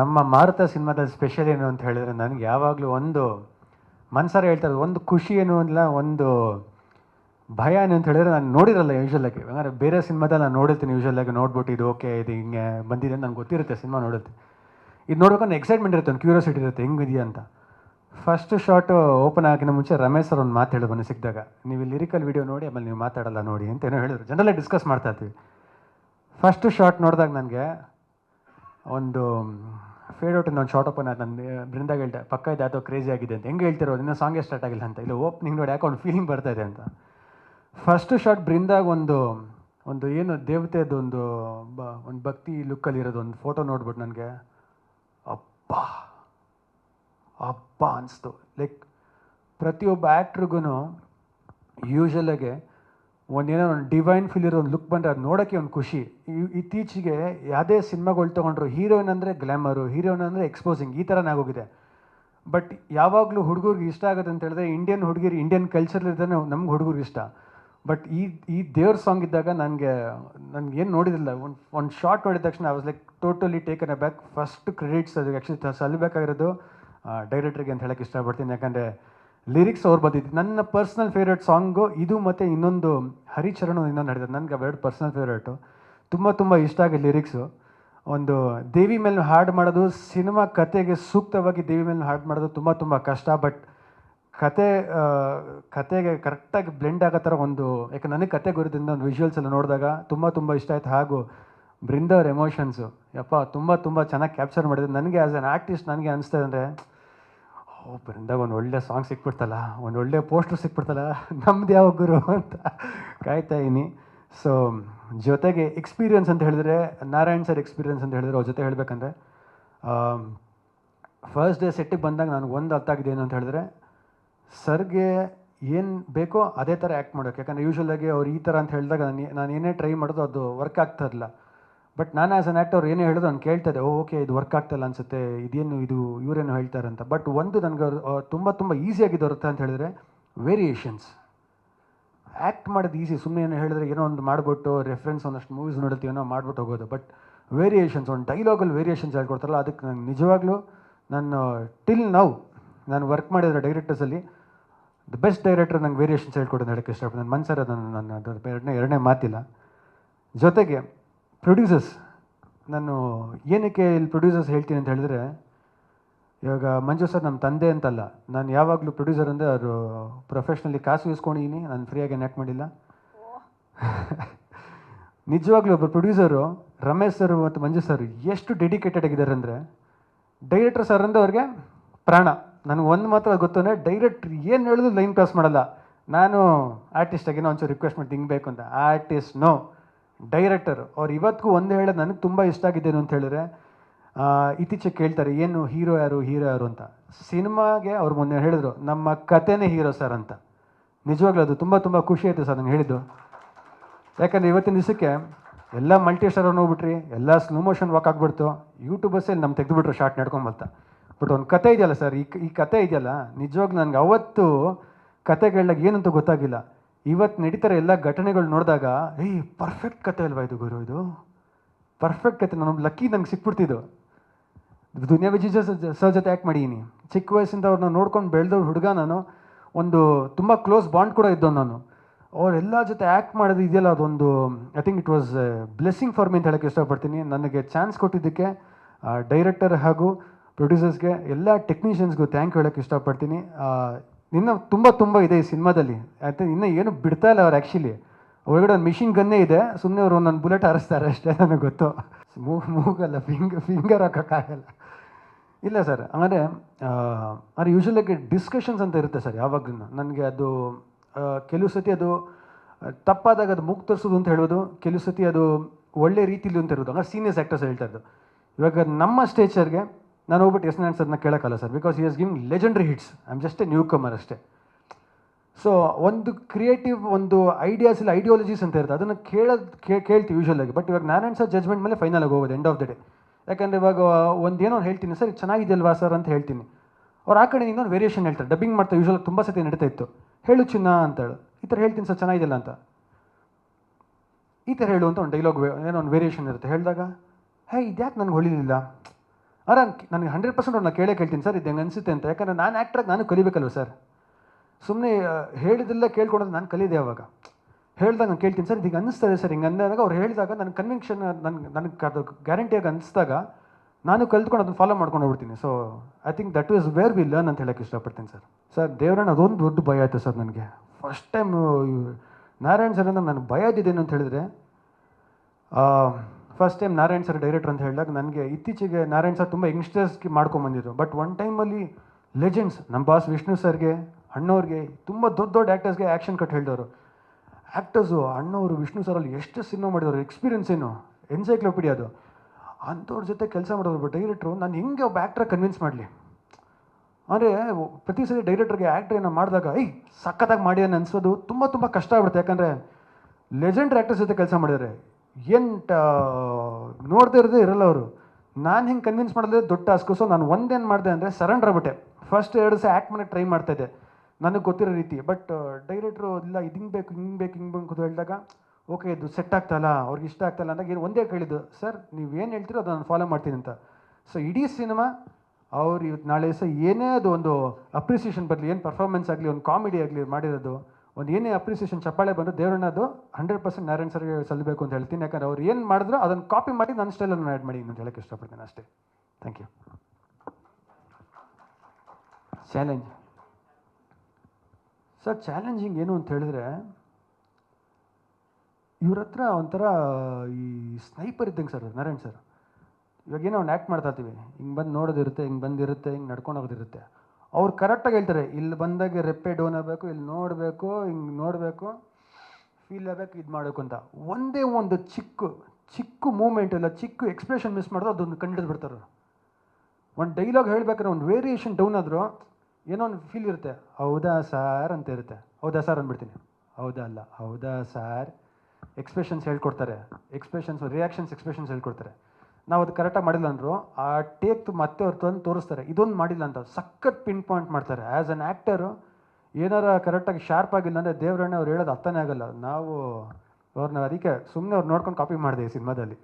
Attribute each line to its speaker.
Speaker 1: ನಮ್ಮ ಮಾರುತ ಸಿನಿಮಾದಲ್ಲಿ ಸ್ಪೆಷಲ್ ಏನು ಅಂತ ಹೇಳಿದ್ರೆ ನನಗೆ ಯಾವಾಗಲೂ ಒಂದು, ಮನ್ಸಾರ ಹೇಳ್ತಾರೆ ಒಂದು ಖುಷಿ ಏನು ಇಲ್ಲ, ಒಂದು ಭಯ ಏನು ಅಂತ ಹೇಳಿದ್ರೆ ನಾನು ನೋಡಿರಲ್ಲ ಯೂಶಲಾಗಿ ಹಂಗಾರೆ ಬೇರೆ ಸಿನಿಮಾದಲ್ಲಿ ನಾನು ನೋಡಿರ್ತೀನಿ ಯೂಶಲಾಗಿ ನೋಡ್ಬಿಟ್ಟು ಇದು ಓಕೆ ಇದು ಹಿಂಗೆ ಬಂದಿದೆ ನನಗೆ ಗೊತ್ತಿರುತ್ತೆ, ಸಿನಿಮಾ ನೋಡುತ್ತೆ. ಇದು ನೋಡ್ಕೊಂಡು ಎಕ್ಸೈಟ್ಮೆಂಟ್ ಇರುತ್ತೆ, ಒಂದು ಕ್ಯೂರಿಯಾಸಿಟಿ ಇರುತ್ತೆ, ಹೆಂಗಿದೆಯಾ ಅಂತ. ಫಸ್ಟ್ ಶಾರ್ಟು ಓಪನ್ ಆಗಿನ ಮುಂಚೆ ರಮೇಶ್ ಸರ್ ಒಂದು ಮಾತು ಹೇಳಿದ್ರು ಬನ್ನಿ ಸಿಕ್ಕಿದಾಗ. ನೀವು ಲಿರಿಕಲ್ ವೀಡಿಯೋ ನೋಡಿ, ಆಮೇಲೆ ನೀವು ಮಾತಾಡಲ್ಲ ನೋಡಿ ಅಂತ ಏನೋ ಹೇಳಿದ್ರು. ಜನರಲ್ಲೇ ಡಿಸ್ಕಸ್ ಮಾಡ್ತಾ ಇರ್ತೀವಿ. ಫಸ್ಟ್ ಶಾರ್ಟ್ ನೋಡಿದಾಗ ನನಗೆ ಒಂದು ಫೇಡ್ ಔಟ್ ಒಂದು ಶಾರ್ಟ್ ಓಪನ್ ಆಯ್ತು ನಾನು ಬೃಂದಾಗ ಹೇಳ್ದೆ, ಪಕ್ಕ ಇದೆ ಅಥವಾ ಕ್ರೇಜಿ ಆಗಿದೆ ಅಂತ. ಹೆಂಗೆ ಹೇಳ್ತಿರೋದು? ಇನ್ನೂ ಸಾಂಗೇ ಸ್ಟಾರ್ಟ್ ಆಗಿಲ್ಲ ಅಂತ. ಇಲ್ಲ ಓಪನಿಂಗ್ ನೋಡಿ, ಯಾಕೆ ಒಂದು ಫೀಲಿಂಗ್ ಬರ್ತಾ ಇದೆ ಅಂತ. ಫಸ್ಟ್ ಶಾರ್ಟ್ ಬೃಂದಾಗ ಒಂದು ಒಂದು ಏನು ದೇವತೆದು ಒಂದು, ಬ, ಒಂದು ಭಕ್ತಿ ಲುಕ್ಕಲ್ಲಿ ಇರೋದು ಒಂದು ಫೋಟೋ ನೋಡ್ಬಿಟ್ಟು ನನಗೆ. ಅಪ್ಪ ಅಪ್ಪ ಅನಿಸ್ತು. ಲೈಕ್ ಪ್ರತಿಯೊಬ್ಬ ಆ್ಯಕ್ಟ್ರಿಗೂ ಯೂಶಲಾಗೆ ಒಂದೇನೋ ಒಂದು ಡಿವೈನ್ ಫೀಲ್ ಇರೋ ಒಂದು ಲುಕ್ ಬಂದರೆ ಅದು ನೋಡೋಕ್ಕೆ ಒಂದು ಖುಷಿ. ಇತ್ತೀಚೆಗೆ ಯಾವುದೇ ಸಿನಿಮಾಗಳು ತೊಗೊಂಡ್ರು ಹೀರೋಯಿನ್ ಅಂದರೆ ಗ್ಲ್ಯಾಮರು ಹೀರೋಯಿನ್ ಅಂದರೆ ಎಕ್ಸ್ಪೋಸಿಂಗ್ ಈ ಥರನೇ ಆಗೋಗಿದೆ. ಬಟ್ ಯಾವಾಗಲೂ ಹುಡುಗರಿಗೆ ಇಷ್ಟ ಆಗುತ್ತೆ ಅಂತ ಹೇಳಿದ್ರೆ ಇಂಡಿಯನ್ ಹುಡುಗಿರು ಇಂಡಿಯನ್ ಕಲ್ಚರ್ ಇದ್ದಾನೆ ನಮ್ಗೆ ಹುಡುಗರಿಗೆ ಇಷ್ಟ. ಬಟ್ ಈ ಈ ದೇವ್ರ ಸಾಂಗ್ ಇದ್ದಾಗ ನನಗೆ ನನಗೆ ಏನು ನೋಡಿದಿಲ್ಲ. ಒಂದು ಒಂದು ಶಾರ್ಟ್ ನೋಡಿದ ತಕ್ಷಣ I was like totally taken aback first credits ಅದು ಆ್ಯಕ್ಚುಲಿ ಸಲ್ಲಬೇಕಾಗಿರೋದು ಡೈರೆಕ್ಟ್ರಿಗೆ ಅಂತ ಹೇಳೋಕ್ಕೆ ಇಷ್ಟಪಡ್ತೀನಿ. ಯಾಕಂದರೆ ಲಿರಿಕ್ಸ್ ಅವ್ರು ಬಂದಿದ್ದು ನನ್ನ ಪರ್ಸ್ನಲ್ ಫೇವ್ರೇಟ್ ಸಾಂಗು ಇದು ಮತ್ತು ಇನ್ನೊಂದು ಹರಿಚರಣ ಇನ್ನೊಂದು ನಡೆದಿದೆ ನನಗೆ ಅವೆರಡು ಪರ್ಸ್ನಲ್ ಫೇವ್ರೇಟು ತುಂಬ ತುಂಬ ಇಷ್ಟ ಆಗಿದೆ ಲಿರಿಕ್ಸು ಒಂದು ದೇವಿ ಮೇಲೆ ಹಾಡು ಮಾಡೋದು, ಸಿನಿಮಾ ಕತೆಗೆ ಸೂಕ್ತವಾಗಿ ದೇವಿ ಮೇಲೆ ಹಾಡು ಮಾಡೋದು ತುಂಬ ತುಂಬ ಕಷ್ಟ. ಬಟ್ ಕತೆ ಕತೆಗೆ ಕರೆಕ್ಟಾಗಿ ಬ್ಲೆಂಡ್ ಆಗೋ ಥರ ಒಂದು, ಯಾಕೆ ನನಗೆ ಕತೆ ಗುರುದಿಂದ ಒಂದು ವಿಜುವಲ್ಸ್ ಎಲ್ಲ ನೋಡಿದಾಗ ತುಂಬ ತುಂಬ ಇಷ್ಟ ಆಯಿತು. ಹಾಗೂ ಬ್ರಿಂದವ್ರ ಎಮೋಷನ್ಸು ಯಪ್ಪ, ತುಂಬ ತುಂಬ ಚೆನ್ನಾಗಿ ಕ್ಯಾಪ್ಚರ್ ಮಾಡಿದೆ ನನಗೆ ಆ್ಯಸ್ ಆ್ಯನ್ ಆರ್ಟಿಸ್ಟ್ ನನಗೆ ಅನಿಸ್ತಾ ಅಂದರೆ ಓ ಒಂದು ಒಳ್ಳೆ ಸಾಂಗ್ ಸಿಕ್ಬಿಡ್ತಲ್ಲ, ಒಂದು ಒಳ್ಳೆ ಪೋಸ್ಟರ್ ಸಿಕ್ಬಿಡ್ತಲ್ಲ, ನಮ್ದು ಯಾವ ಗುರು ಅಂತ ಕಾಯ್ತಾ ಇದ್ದೀನಿ. ಸೊ ಜೊತೆಗೆ ಎಕ್ಸ್ಪೀರಿಯನ್ಸ್ ಅಂತ ಹೇಳಿದ್ರೆ, ನಾರಾಯಣ್ ಸರ್ ಎಕ್ಸ್ಪೀರಿಯನ್ಸ್ ಅಂತ ಹೇಳಿದ್ರೆ ಅವ್ರ ಜೊತೆ ಹೇಳಬೇಕಂದ್ರೆ ಫಸ್ಟ್ ಡೇ ಸೆಟ್ಟಿಗೆ ಬಂದಾಗ ನನಗೆ ಒಂದು ಅರ್ಥ ಏನು ಅಂತ ಹೇಳಿದ್ರೆ, ಸರ್ಗೆ ಏನು ಬೇಕೋ ಅದೇ ಥರ ಆ್ಯಕ್ಟ್ ಮಾಡೋಕೆ. ಯಾಕಂದರೆ ಯೂಶ್ವಲಾಗಿ ಅವ್ರು ಈ ಥರ ಅಂತ ಹೇಳಿದಾಗ ನಾನು ನಾನು ಏನೇ ಟ್ರೈ ಮಾಡೋದು ಅದು ವರ್ಕ್ ಆಗ್ತಾ ಇರಲಿಲ್ಲ. ಬಟ್ ನಾನು ಆ್ಯಸ್ ಅನ್ ಆ್ಯಕ್ಟರ್ ಏನೇ ಹೇಳೋದು ನಾನು ಕೇಳ್ತದೆ ಓಕೆ ಇದು ವರ್ಕ್ ಆಗ್ತಾಯಿಲ್ಲ ಅನ್ಸುತ್ತೆ, ಇದೇನು, ಇದು ಇವರೇನು ಹೇಳ್ತಾರೆ ಅಂತ. ಬಟ್ ಒಂದು ನನಗೆ ತುಂಬ ತುಂಬ ಈಸಿಯಾಗಿ ದೊರುತ್ತೆ ಅಂತ ಹೇಳಿದ್ರೆ ವೇರಿಯೇಷನ್ಸ್ ಆ್ಯಕ್ಟ್ ಮಾಡೋದು ಈಸಿ ಸುಮ್ಮನೆ ಏನೋ ಹೇಳಿದ್ರೆ ಏನೋ ಒಂದು ಮಾಡಿಬಿಟ್ಟು ರೆಫರೆನ್ಸ್ ಒಂದಷ್ಟು ಮೂವೀಸ್ ನೋಡುತ್ತೀವಿ ಏನೋ ಮಾಡ್ಬಿಟ್ಟು ಹೋಗೋದು. ಬಟ್ ವೇರಿಯೇಷನ್ಸ್ ಒಂದು ಡೈಲಾಗಲ್ಲಿ ವೇರಿಯೇಷನ್ಸ್ ಹೇಳ್ಕೊಡ್ತಾರಲ್ಲ, ಅದಕ್ಕೆ ನಂಗೆ ನಿಜವಾಗ್ಲೂ ನಾನು ಟಿಲ್ ನೌ ನಾನು ವರ್ಕ್ ಮಾಡಿರೋ ಡೈರೆಕ್ಟರ್ಸಲ್ಲಿ ದ ಬೆಸ್ಟ್ ಡೈರೆಕ್ಟರ್ ನಂಗೆ ವೇರಿಯೇಷನ್ಸ್ ಹೇಳ್ಕೊಡೋದು ಹೇಳೋಕ್ಕೆ ಇಷ್ಟಪಡ್ತೀನಿ. ನನ್ನ ಮನ್ಸರ ನಾನು ನನ್ನ ಎರಡನೇ ಎರಡನೇ ಮಾತಿಲ್ಲ. ಜೊತೆಗೆ ಪ್ರೊಡ್ಯೂಸರ್ಸ್ ನಾನು ಏನಕ್ಕೆ ಇಲ್ಲಿ ಪ್ರೊಡ್ಯೂಸರ್ಸ್ ಹೇಳ್ತೀನಿ ಅಂತ ಹೇಳಿದ್ರೆ ಇವಾಗ ಮಂಜು ಸರ್ ನಮ್ಮ ತಂದೆ ಅಂತಲ್ಲ ನಾನು ಯಾವಾಗಲೂ ಪ್ರೊಡ್ಯೂಸರ್ ಅಂದರೆ ಅವರು ಪ್ರೊಫೆಷ್ನಲಿ ಕಾಸು ಇಸ್ಕೊಂಡಿದ್ದೀನಿ ನಾನು ಫ್ರೀಯಾಗಿ ಆ್ಯಕ್ಟ್ ಮಾಡಿಲ್ಲ. ನಿಜವಾಗ್ಲೂ ಒಬ್ಬರು ಪ್ರೊಡ್ಯೂಸರು ರಮೇಶ್ ಸರ್ ಮತ್ತು ಮಂಜು ಸರ್ ಎಷ್ಟು ಡೆಡಿಕೇಟೆಡ್ ಆಗಿದ್ದಾರೆ ಅಂದರೆ ಡೈರೆಕ್ಟರ್ ಸರ್ ಅಂದರೆ ಅವ್ರಿಗೆ ಪ್ರಾಣ. ನನಗೆ ಒಂದು ಮಾತ್ರ ಗೊತ್ತು ಅಂದರೆ ಡೈರೆಕ್ಟ್ರ್ ಏನು ಹೇಳಿದ್ರು ಲೈನ್ ಕ್ರಾಸ್ ಮಾಡಲ್ಲ. ನಾನು ಆರ್ಟಿಸ್ಟಾಗೇನೋ ಒಂಚೂರು ರಿಕ್ವೆಸ್ಟ್ ಮಾಡಿ ಹಿಂಗೆ ಬೇಕು ಅಂತ. ಆರ್ಟಿಸ್ಟ್ ನೋ ಡೈರೆಕ್ಟರ್ ಅವ್ರು ಇವತ್ತಿಗೂ ಒಂದು ಹೇಳೋದು ನನಗೆ ತುಂಬ ಇಷ್ಟ ಆಗಿದ್ದೇನು ಅಂತ ಹೇಳಿದ್ರೆ ಇತ್ತೀಚೆಗೆ ಕೇಳ್ತಾರೆ, ಏನು ಹೀರೋ ಯಾರು ಹೀರೋ ಯಾರು ಅಂತ. ಸಿನಿಮಾಗೆ ಅವ್ರು ಮೊನ್ನೆ ಹೇಳಿದ್ರು, ನಮ್ಮ ಕತೆನೇ ಹೀರೋ ಸರ್ ಅಂತ. ನಿಜವಾಗ್ಲೂ ಅದು ತುಂಬ ತುಂಬ ಖುಷಿ ಆಯಿತು ಸರ್ ನಂಗೆ ಹೇಳಿದ್ದು. ಯಾಕಂದರೆ ಇವತ್ತಿನ ದಿವಸಕ್ಕೆ ಎಲ್ಲ ಮಲ್ಟಿ ಸ್ಟಾರ್ ನೋಡ್ಬಿಟ್ರಿ ಎಲ್ಲ ಸ್ಲೋ ಮೋಷನ್ ವಾಕ್ ಆಗ್ಬಿಡ್ತು ಯೂಟ್ಯೂಬಸ್ಸಲ್ಲಿ ನಮ್ಮ ತೆಗೆದುಬಿಟ್ರು ಶಾರ್ಟ್ ನಡ್ಕೊಂಡು ಬರ್ತಾ ಬಟ್ ಒಂದು ಕತೆ ಇದೆಯಲ್ಲ ಸರ್ ಈ ಈ ಕತೆ ಇದೆಯಲ್ಲ, ನಿಜವಾಗ್ಲೂ ನನಗೆ ಅವತ್ತು ಕತೆಗಳಾಗ ಏನಂತ ಗೊತ್ತಾಗಿಲ್ಲ. ಇವತ್ತು ನಡೀತಾರೆ ಎಲ್ಲ ಘಟನೆಗಳು ನೋಡಿದಾಗ ಏಯ್ ಪರ್ಫೆಕ್ಟ್ ಕತೆ ಅಲ್ವಾ ಇದು ಗುರು ಇದು? ಪರ್ಫೆಕ್ಟ್ ಕತೆ ನಾನು ಲಕ್ಕಿ ನಂಗೆ ಸಿಕ್ಬಿಡ್ತಿದ್ದು ದುನಿಯಾ ವಿಜಯ್ ಸರ್ ಜೊತೆ ಆ್ಯಕ್ಟ್ ಮಾಡೀನಿ ಚಿಕ್ಕ ವಯಸ್ಸಿಂದ ಅವ್ರನ್ನ ನೋಡ್ಕೊಂಡು ಬೆಳೆದ ಹುಡುಗ ನಾನು, ಒಂದು ತುಂಬ ಕ್ಲೋಸ್ ಬಾಂಡ್ ಕೂಡ ಇದ್ದವ್ ನಾನು. ಅವರೆಲ್ಲ ಜೊತೆ ಆ್ಯಕ್ಟ್ ಮಾಡೋದು ಇದೆಯಲ್ಲ, ಅದೊಂದು I think it was blessing for me ಅಂತ ಹೇಳಕ್ಕೆ ಇಷ್ಟಪಡ್ತೀನಿ. ನನಗೆ ಚಾನ್ಸ್ ಕೊಟ್ಟಿದ್ದಕ್ಕೆ ಡೈರೆಕ್ಟರ್ ಹಾಗೂ ಪ್ರೊಡ್ಯೂಸರ್ಸ್ಗೆ ಎಲ್ಲ ಟೆಕ್ನಿಷಿಯನ್ಸ್ಗೂ ಥ್ಯಾಂಕ್ ಹೇಳೋಕ್ಕೆ ಇಷ್ಟಪಡ್ತೀನಿ. ಆ, ಇನ್ನು ತುಂಬ ತುಂಬ ಇದೆ ಈ ಸಿನಿಮಾದಲ್ಲಿ. ಆಯ್ತು? ಇನ್ನೂ ಏನು ಬಿಡ್ತಾ ಇಲ್ಲ ಅವ್ರು ಆ್ಯಕ್ಚುಲಿ ಒಳಗಡೆ ಒಂದು ಮಿಷಿನ್ ಗನ್ನೇ ಇದೆ. ಸುಮ್ಮನೆ ಅವರು ಒಂದೊಂದು ಬುಲೆಟ್ ಹರಿಸ್ತಾರೆ ಅಷ್ಟೇ ನನಗೆ ಗೊತ್ತು. ಮೂಗ್ ಮೂಗಲ್ಲ ಫಿಂಗ್ ಫಿಂಗರ್ ಹಾಕೋಕ್ಕಾಗಲ್ಲ. ಇಲ್ಲ ಸರ್ ಅಂದರೆ ಅದು ಯೂಶಲಾಗಿ ಡಿಸ್ಕಷನ್ಸ್ ಅಂತ ಇರುತ್ತೆ ಸರ್ ಯಾವಾಗಲೂ. ನನಗೆ ಅದು ಕೆಲವು ಸತಿ ಅದು ತಪ್ಪಾದಾಗ ಅದು ಮೂಗ್ ತರಿಸೋದು ಅಂತ ಹೇಳೋದು ಕೆಲವು ಸತಿ ಅದು ಒಳ್ಳೆ ರೀತಿಲಿ ಅಂತ ಇರೋದು. ಅಂದರೆ ಸೀನಿಯರ್ಸ್ ಆ್ಯಕ್ಟರ್ಸ್ ಹೇಳ್ತಾ ಇದ್ದು ಇವಾಗ ನಮ್ಮ ಸ್ಟೇಚರ್ಗೆ ನಾನು ಹೋಗ್ಬಿಟ್ಟು ಎಸ್ ನಾರಾಯಣ್ ಸರ್ನ ಕೇಳೋಕ್ಕಲ್ಲ sir because has giving legendary hits I am just a newcomer ಅಷ್ಟೇ. ಸೊ ಒಂದು ಕ್ರಿಯೇಟಿವ್ ಒಂದು ಐಡಿಯಾಸ್ ಇಲ್ಲ ಐಡಿಯಾಲಜೀಸ್ ಅಂತ ಇರುತ್ತೆ. ಅದನ್ನು ಕೇಳೋದು ಕೇಳ್ತೀವಿ ಯೂಶ್ವಲಾಗಿ ಬಟ್ ಇವಾಗ ನಾರಾಯಣ್ ಸರ್ ಜಜ್ಮೆಂಟ್ ಮೇಲೆ ಫೈನಲ್ ಆಗಿ ಹೋಗೋದು ಎಂಡ್ ಆಫ್ ದ ಡೇ ಯಾಕಂದರೆ ಇವಾಗ ಒಂದು ಏನೋ ಹೇಳ್ತೀನಿ, ಸರ್ ಚೆನ್ನಾಗಿದೆ ಚೆನ್ನಾಗಿದೆಯಲ್ವಾ ಸರ್? ಅಂತ ಹೇಳ್ತೀನಿ. ಅವ್ರು ಆ ಕಡೆ ಇನ್ನೊಂದು ವೇರಿಯೇಷನ್ ಹೇಳ್ತಾರೆ. ಡಬ್ಬಿಂಗ್ ಮಾಡ್ತಾ ಯೂಶಲ್ ತುಂಬ ಸತಿ ನಡೀತಾ ಇತ್ತು. ಹೇಳು ಚಿನ್ನ ಅಂತ ಹೇಳು. ಈ ಥರ ಹೇಳ್ತೀನಿ ಸರ್, ಚೆನ್ನಾಗಿದೆಯಲ್ಲ ಅಂತ. ಈ ಥರ ಹೇಳು ಅಂತ ಒಂದು ಡೈಲಾಗ್ ಏನೋ ಒಂದು ವೇರಿಯೇಷನ್ ಇರುತ್ತೆ. ಹೇಳಿದಾಗ, ಹೇ, ಇದ್ಯಾಕೆ ನನಗೆ ಹೊಳಿಲಿಲ್ಲ ಅರ, ನನಗೆ ಹಂಡ್ರೆಡ್ ಪರ್ಸೆಂಟ್ ಅವ್ರನ್ನ ಕೇಳೇ ಕೇಳ್ತೀನಿ ಸರ್, ಇದು ಹೆಂಗೆ ಅನಿಸುತ್ತೆ ಅಂತ. ಯಾಕಂದರೆ ನಾನು ಆ್ಯಕ್ಟ್ರಾಗಿ ನಾನು ಕಲಿಬೇಕಲ್ವ ಸರ್? ಸುಮ್ಮನೆ ಹೇಳಿದ್ದೆಲ್ಲ ಕೇಳ್ಕೊಳೋದು ನಾನು ಕಲಿದೆ ಅವಾಗ. ಹೇಳಿದಾಗ ನಾನು ಕೇಳ್ತೀನಿ ಸರ್, ಇದೀಗ ಅನಿಸ್ತದೆ ಸರ್, ಹಿಂಗೆ ಅಂದಾಗ ಅವ್ರು ಹೇಳಿದಾಗ ನನ್ನ ಕನ್ವಿಕ್ಷನ್ ನನಗೆ ನನಗೆ ಅದು ಗ್ಯಾರಂಟಿಯಾಗಿ ಅನಿಸಿದಾಗ ನಾನು ಕಲ್ತ್ಕೊಂಡು ಅದನ್ನು ಫಾಲೋ ಮಾಡ್ಕೊಂಡು ಹೋಗ್ಬಿಡ್ತೀನಿ. So I think that is where we learn ಅಂತ ಹೇಳೋಕ್ಕೆ ಇಷ್ಟಪಡ್ತೀನಿ ಸರ್. ಸರ್, ದೇವರನ್ನ ಅದೊಂದು ದೊಡ್ಡ ಭಯ ಆಯಿತು ಸರ್ ನನಗೆ. ಫಸ್ಟ್ ಟೈಮ್ ನಾರಾಯಣ್ ಸರ್ ನನಗೆ ಭಯ ಇದ್ದಿದ್ದೇನು ಅಂತ ಹೇಳಿದ್ರೆ first time Narayan sir director ಅಂತ ಹೇಳಿದಾಗ ನನಗೆ ಇತ್ತೀಚೆಗೆ ನಾರಾಯಣ್ ಸರ್ ತುಂಬ ಯಂಗ್ಸ್ಟರ್ಸ್ಗೆ ಮಾಡ್ಕೊಂಬಂದಿದ್ರು ಬಟ್ ಒನ್ ಟೈಮಲ್ಲಿ ಲೆಜೆಂಡ್ಸ್ ನಮ್ಮ ಬಾಸ್ ವಿಷ್ಣು ಸರ್ಗೆ ಅಣ್ಣವ್ರಿಗೆ ತುಂಬ ದೊಡ್ಡ ದೊಡ್ಡ ಆ್ಯಕ್ಟರ್ಸ್ಗೆ ಆ್ಯಕ್ಷನ್ ಕಟ್ ಹೇಳಿದವರು. ಆ್ಯಕ್ಟರ್ಸು ಅಣ್ಣವರು ವಿಷ್ಣು ಸರಲ್ಲಿ ಎಷ್ಟು ಸಿನಿಮಾ ಮಾಡಿದವರು ಎಕ್ಸ್ಪೀರಿಯನ್ಸ್ ಏನು? ಎನ್ಸೈಕ್ಲೋಪೀಡಿಯ ಅದು. ಅಂಥವ್ರ ಜೊತೆ ಕೆಲಸ ಮಾಡೋರು ಬಟ್ ಡೈರೆಕ್ಟ್ರು ನಾನು ಹೆಂಗೆ ಒಬ್ಬ ಆ್ಯಕ್ಟ್ರ ಕನ್ವಿನ್ಸ್ ಮಾಡಲಿ? ಅಂದರೆ, ಪ್ರತಿ ಸರಿ ಡೈರೆಕ್ಟರ್ಗೆ ಆ್ಯಕ್ಟ್ರ್ ಏನೋ ಮಾಡಿದಾಗ ಐ ಸಖತ್ತಾಗಿ ಮಾಡಿ ಅನ್ನಿಸೋದು ತುಂಬ ತುಂಬ ಕಷ್ಟ ಆಗ್ಬಿಡುತ್ತೆ. ಯಾಕಂದರೆ ಲೆಜೆಂಡ್ರ್ ಆ್ಯಕ್ಟರ್ಸ್ ಜೊತೆ ಕೆಲಸ ಮಾಡಿದ್ದಾರೆ ಏನು ನೋಡದೇ ಇರೋದೇ ಇರಲ್ಲ ಅವರು. ನಾನು ಹಿಂಗೆ ಕನ್ವಿನ್ಸ್ ಮಾಡಿದ್ರೆ ದೊಡ್ಡ ಟಾಸ್ಕು ಸೊ ನಾನು ಒಂದೇನು ಮಾಡಿದೆ ಅಂದರೆ ಸರೆಂಡರ್ ಆಗ್ಬಿಟ್ಟೆ. ಫಸ್ಟ್ ಎರಡು ಸಹ ಆ್ಯಕ್ಟ್ ಮಾಡೋಕ್ಕೆ ಟ್ರೈ ಮಾಡ್ತಾಯಿದ್ದೆ ನನಗೆ ಗೊತ್ತಿರೋ ರೀತಿ. ಬಟ್ ಡೈರೆಕ್ಟ್ರು ಇಲ್ಲ, ಇದು ಹಿಂಗೆ ಬೇಕು ಹಿಂಗೆ ಬೇಕು ಹಿಂಗೆ ಬೇಕು ಅಂತ ಹೇಳಿದಾಗ ಓಕೆ ಇದು ಸೆಟ್ ಆಗ್ತಾಯಿಲ್ಲ ಅವ್ರಿಗೆ ಇಷ್ಟ ಆಗ್ತಾಯಿಲ್ಲ ಅಂದಾಗ ಏನು ಒಂದೇ ಕೇಳಿದ್ದು ಸರ್ ನೀವು ಏನು ಹೇಳ್ತೀರೋ ಅದನ್ನು ನಾನು ಫಾಲೋ ಮಾಡ್ತೀನಿ ಅಂತ. ಸೊ ಇಡೀ ಸಿನಿಮಾ ಅವ್ರು ಇವತ್ತು ನಾಳೆ ಸಹ ಏನೇ ಅದು ಒಂದು ಅಪ್ರಿಸಿಯೇಷನ್ ಬರಲಿ, ಏನು ಪರ್ಫಾರ್ಮೆನ್ಸ್ ಆಗಲಿ, ಒಂದು ಕಾಮಿಡಿ ಆಗಲಿ ಮಾಡಿರೋದು ಒಂದು ಏನೇ ಅಪ್ರಿಸಿಯೇಷನ್ ಚಪ್ಪಾಳೆ ಬಂದು ದೇವರನ್ನ ಅದು ಹಂಡ್ರೆಡ್ ಪರ್ಸೆಂಟ್ ನಾರಾಯಣ್ ಸರ್ಗೆ ಸಲ್ಲಬೇಕು ಅಂತ ಹೇಳ್ತೀನಿ. ಯಾಕಂದ್ರೆ ಅವ್ರು ಏನು ಮಾಡಿದ್ರು ಅದನ್ನು ಕಾಪಿ ಮಾಡಿ ನನ್ನ ಸ್ಟೈಲನ್ನು ಆ್ಯಡ್ ಮಾಡಿ ಅಂತ ಹೇಳಕ್ಕೆ ಇಷ್ಟಪಡ್ತೀನಿ ಅಷ್ಟೇ. Thank you challenge sir challenging ಏನು ಅಂತ ಹೇಳಿದ್ರೆ ಇವ್ರ ಹತ್ರ ಒಂಥರ ಈ ಸ್ನೈಪರ್ ಇದ್ದಂಗೆ ಸರ್ ನಾರಾಯಣ್ ಸರ್ ಇವಾಗ ಏನೋ ಒಂದು ಆ್ಯಕ್ಟ್ ಮಾಡ್ತಾ ಇರ್ತೀವಿ. ಹಿಂಗೆ ಬಂದು ನೋಡೋದಿರುತ್ತೆ, ಹಿಂಗೆ ಬಂದಿರುತ್ತೆ, ಹಿಂಗೆ ನಡ್ಕೊಂಡು ಹೋಗೋದಿರುತ್ತೆ. ಅವ್ರು ಕರೆಕ್ಟಾಗಿ ಹೇಳ್ತಾರೆ, ಇಲ್ಲಿ ಬಂದಾಗ ರೆಪ್ಪೆ ಡೌನ್ ಆಗಬೇಕು, ಇಲ್ಲಿ ನೋಡಬೇಕು, ಹಿಂಗೆ ನೋಡಬೇಕು ಫೀಲ್ ಆಗಬೇಕು, ಇದು ಮಾಡಬೇಕು ಅಂತ. ಒಂದೇ ಒಂದು ಚಿಕ್ಕ ಚಿಕ್ಕ ಮೂಮೆಂಟ್ ಇಲ್ಲ ಚಿಕ್ಕ ಎಕ್ಸ್ಪ್ರೆಷನ್ ಮಿಸ್ ಮಾಡಿದ್ರೆ ಅದೊಂದು ಕಂಡು ಬಿಡ್ತಾರೆ ಒಂದು ಡೈಲಾಗ್ ಹೇಳಬೇಕಾದ್ರೆ ಒಂದು ವೇರಿಯೇಷನ್ ಡೌನ್ ಆದರೂ ಏನೋ ಒಂದು ಫೀಲ್ ಇರುತ್ತೆ. ಹೌದಾ ಸಾರ್ ಅಂತ ಇರುತ್ತೆ. ಹೌದಾ ಸರ್ ಅಂದ್ಬಿಡ್ತೀನಿ. ಹೌದಾ ಅಲ್ಲ, ಹೌದಾ ಸಾರ್ ಎಕ್ಸ್ಪ್ರೆಷನ್ಸ್ ಹೇಳ್ಕೊಡ್ತಾರೆ. ಎಕ್ಸ್ಪ್ರೆಷನ್ಸ್ ರಿಯಾಕ್ಷನ್ಸ್ ಎಕ್ಸ್ಪ್ರೆಷನ್ಸ್ ಹೇಳ್ಕೊಡ್ತಾರೆ. ನಾವು ಅದು ಕರೆಕ್ಟಾಗಿ ಮಾಡಿಲ್ಲ ಅಂದರು, ಆ ಟೇಕ್ ಮತ್ತೆ ಅವ್ರು ತಂದು ತೋರಿಸ್ತಾರೆ. ಇದೊಂದು ಮಾಡಿಲ್ಲ ಅಂತ. ಸಖತ್ ಪಿನ್ ಪಾಯಿಂಟ್ ಮಾಡ್ತಾರೆ. ಆ್ಯಸ್ ಅನ್ ಆ್ಯಕ್ಟರು ಏನಾರ ಕರೆಕ್ಟಾಗಿ ಶಾರ್ಪ್ ಆಗಿಲ್ಲ ಅಂದರೆ ದೇವರಣ್ಣ ಅವ್ರು ಹೇಳೋದು ಅರ್ಥನೇ ಆಗಲ್ಲ. ನಾವು ಅವ್ರನ್ನ ಅದಕ್ಕೆ ಸುಮ್ಮನೆ ಅವ್ರು ನೋಡ್ಕೊಂಡು ಕಾಪಿ ಮಾಡಿದೆ ಈ ಸಿನಿಮಾದಲ್ಲಿ.